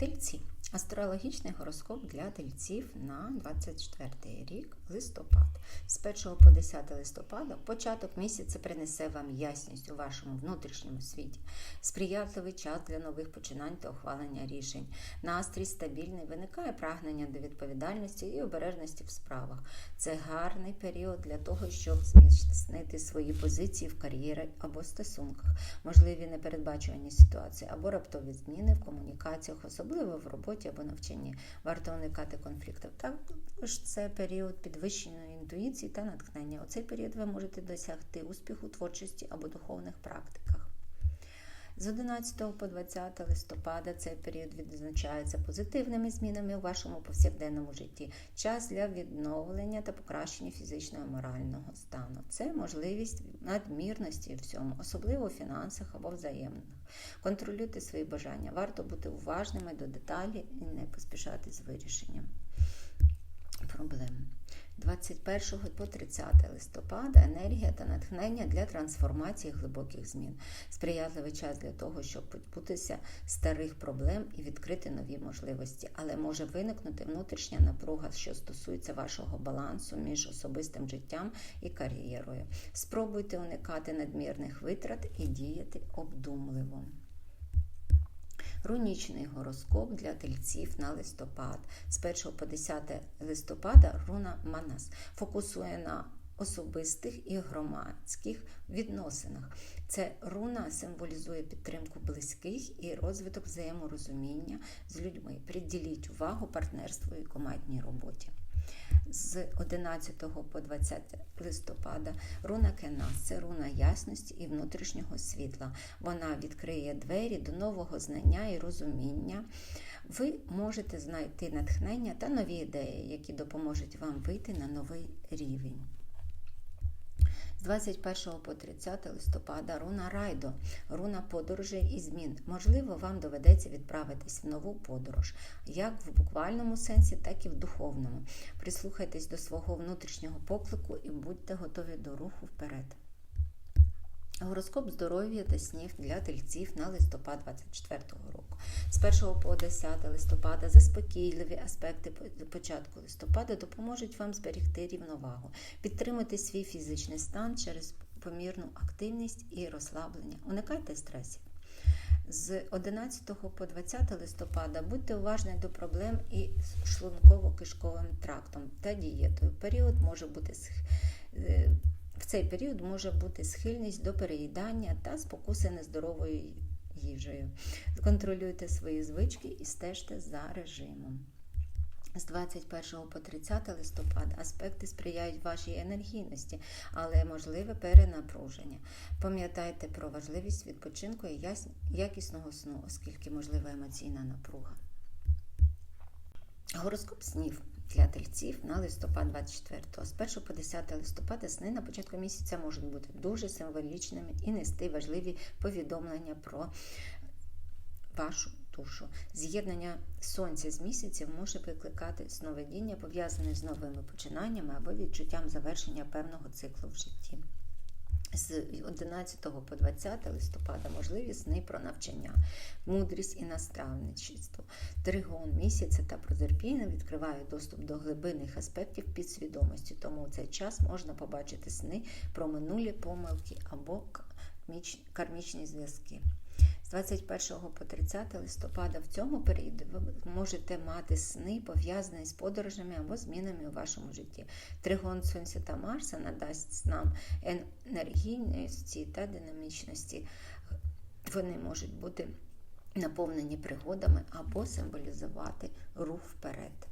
Тельці. Астрологічний гороскоп для тельців на 24 рік листопад. З 1 по 10 листопада початок місяця принесе вам ясність у вашому внутрішньому світі, сприятливий час для нових починань та ухвалення рішень. Настрій стабільний, виникає прагнення до відповідальності і обережності в справах. Це гарний період для того, щоб зміцнити свої позиції в кар'єрі або стосунках, можливі непередбачувані ситуації або раптові зміни в комунікаціях, особливо в роботі або навчанні. Варто уникати конфліктів. Також це період підвищеної інтуїції та натхнення. У цей період ви можете досягти успіху, творчості або духовних практиках. З 11 по 20 листопада цей період відзначається позитивними змінами у вашому повсякденному житті. Час для відновлення та покращення фізичного і морального стану. Це можливість надмірності в всьому, особливо у фінансах або взаємних. Контролюйте свої бажання. Варто бути уважними до деталі і не поспішати з вирішенням проблем. 21 по 30 листопада енергія та натхнення для трансформації глибоких змін. Сприятливий час для того, щоб позбутися старих проблем і відкрити нові можливості, але може виникнути внутрішня напруга, що стосується вашого балансу між особистим життям і кар'єрою. Спробуйте уникати надмірних витрат і діяти обдумливо. Рунічний гороскоп для тельців на листопад. З 1 по 10 листопада руна Манас фокусує на особистих і громадських відносинах. Це руна символізує підтримку близьких і розвиток взаєморозуміння з людьми. Приділіть увагу партнерству і командній роботі. З 11 по 20 листопада руна Кенас це руна ясності і внутрішнього світла. Вона відкриє двері до нового знання і розуміння. Ви можете знайти натхнення та нові ідеї, які допоможуть вам вийти на новий рівень. З 21 по 30 листопада руна Райдо, руна подорожей і змін. Можливо, вам доведеться відправитись в нову подорож, як в буквальному сенсі, так і в духовному. Прислухайтесь до свого внутрішнього поклику і будьте готові до руху вперед. Гороскоп здоров'я та снів для тельців на листопад 24 року. З 1 по 10 листопада заспокійливі аспекти початку листопада допоможуть вам зберегти рівновагу, підтримати свій фізичний стан через помірну активність і розслаблення. Уникайте стресів. З 11 по 20 листопада будьте уважні до проблем і шлунково-кишковим трактом та дієтою. Період може бути в цей період може бути схильність до переїдання та спокуси нездоровою їжею. Контролюйте свої звички і стежте за режимом. З 21 по 30 листопада аспекти сприяють вашій енергійності, але можливе перенапруження. Пам'ятайте про важливість відпочинку і якісного сну, оскільки можлива емоційна напруга. Гороскоп снів для тельців на листопад 24 З 1 по 10 листопада сни на початку місяця можуть бути дуже символічними і нести важливі повідомлення про вашу душу. З'єднання сонця з місяцем може викликати сновидіння, пов'язане з новими починаннями або відчуттям завершення певного циклу в житті з 11 по 20 листопада можливі сни про навчання, мудрість і наставничество. Тригон місяця та прозерпіна відкривають доступ до глибинних аспектів підсвідомості, тому у цей час можна побачити сни про минулі помилки або кармічні зв'язки. З 21 по 30 листопада в цьому періоді ви можете мати сни, пов'язані з подорожами або змінами у вашому житті. Тригон Сонця та Марса надасть нам енергійності та динамічності. Вони можуть бути наповнені пригодами або символізувати рух вперед.